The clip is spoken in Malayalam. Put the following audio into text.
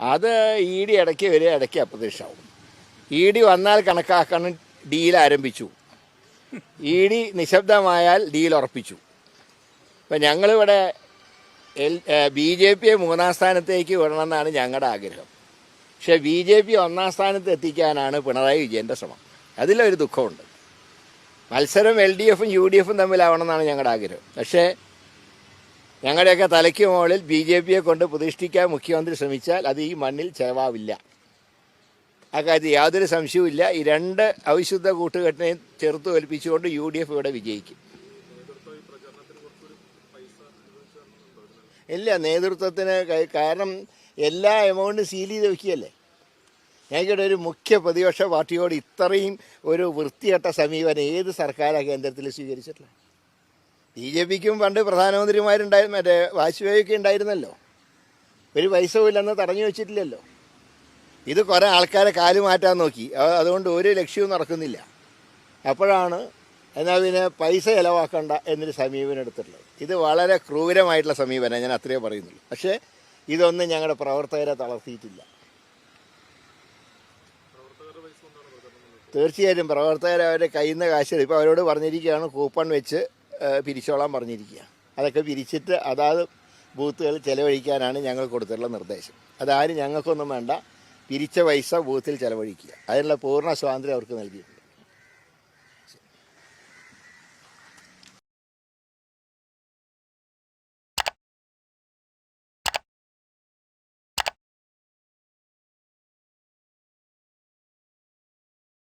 അത് ഇ ഡി ഇടയ്ക്ക് വരിക ഇടയ്ക്ക് അപ്രത്യക്ഷമാവും ഇ ഡി വന്നാൽ കണക്കാക്കണം ഡീൽ ആരംഭിച്ചു. ഇ ഡി നിശബ്ദമായാൽ ഡീൽ ഉറപ്പിച്ചു. ഇപ്പം ഞങ്ങളിവിടെ എൽ ബി ജെ പിയെ മൂന്നാം സ്ഥാനത്തേക്ക് വിടണമെന്നാണ് ഞങ്ങളുടെ ആഗ്രഹം. പക്ഷേ ബി ജെ പി ഒന്നാം സ്ഥാനത്ത് എത്തിക്കാനാണ് പിണറായി വിജയന്റെ ശ്രമം. അതിലൊരു ദുഃഖമുണ്ട്. മത്സരം എൽ ഡി എഫും യു ഡി എഫും തമ്മിലാവണമെന്നാണ് ഞങ്ങളുടെ ആഗ്രഹം. പക്ഷേ ഞങ്ങളുടെയൊക്കെ തലയ്ക്ക് മുകളിൽ ബി ജെ പിയെ കൊണ്ട് പ്രതിഷ്ഠിക്കാൻ മുഖ്യമന്ത്രി ശ്രമിച്ചാൽ അത് ഈ മണ്ണിൽ ചെലവാവില്ല. അക്കാര്യത്തിൽ യാതൊരു സംശയവുമില്ല. ഈ രണ്ട് അവിശുദ്ധ കൂട്ടുകെട്ടിനെയും ചെറുത്ത് തോൽപ്പിച്ചുകൊണ്ട് യു ഡി എഫ് ഇവിടെ വിജയിക്കും. ഇല്ല നേതൃത്വത്തിന് കാരണം എല്ലാ എമൗണ്ടും സീൽ ചെയ്ത് വെക്കുകയല്ലേ? ഞങ്ങളുടെ ഒരു മുഖ്യ പ്രതിപക്ഷ പാർട്ടിയോട് ഇത്രയും ഒരു വൃത്തികെട്ട സമീപനം ഏത് സർക്കാരാണ് കേന്ദ്രത്തിൽ സ്വീകരിച്ചിട്ടില്ല ബി ജെ പിക്കും പണ്ട് പ്രധാനമന്ത്രിമാരുണ്ടായിരുന്നു മറ്റേ വാജ്പേയിയൊക്കെ ഉണ്ടായിരുന്നല്ലോ. ഒരു പൈസ ഇല്ലെന്ന് തടഞ്ഞു വെച്ചിട്ടില്ലല്ലോ. ഇത് കുറേ ആൾക്കാരെ കാൽ മാറ്റാൻ നോക്കി. അതുകൊണ്ട് ഒരു ലക്ഷ്യവും നടക്കുന്നില്ല. അപ്പോഴാണ് എന്നാൽ പിന്നെ പൈസ ചിലവാക്കണ്ട എന്നൊരു സമീപനം എടുത്തിട്ടുള്ളത്. ഇത് വളരെ ക്രൂരമായിട്ടുള്ള സമീപനം ഞാൻ അത്രയേ പറയുന്നുള്ളൂ. പക്ഷേ ഇതൊന്നും ഞങ്ങളുടെ പ്രവർത്തകരെ തളർത്തിയിട്ടില്ല. തീർച്ചയായിട്ടും പ്രവർത്തകർ അവരുടെ കയ്യിൽ നിന്ന് കാശ് ഇപ്പോൾ അവരോട് പറഞ്ഞിരിക്കുകയാണ് കൂപ്പൺ വെച്ച് പിരിച്ചോളാൻ പറഞ്ഞിരിക്കുക. അതൊക്കെ പിരിച്ചിട്ട് അതാത് ബൂത്തുകൾ ചെലവഴിക്കാനാണ് ഞങ്ങൾ കൊടുത്തിട്ടുള്ള നിർദ്ദേശം. അതാരും ഞങ്ങൾക്കൊന്നും വേണ്ട. പിരിച്ച പൈസ ബൂത്തിൽ ചെലവഴിക്കുക. അതിനുള്ള പൂർണ സ്വാതന്ത്ര്യം അവർക്ക് നൽകിയിട്ടുണ്ട്.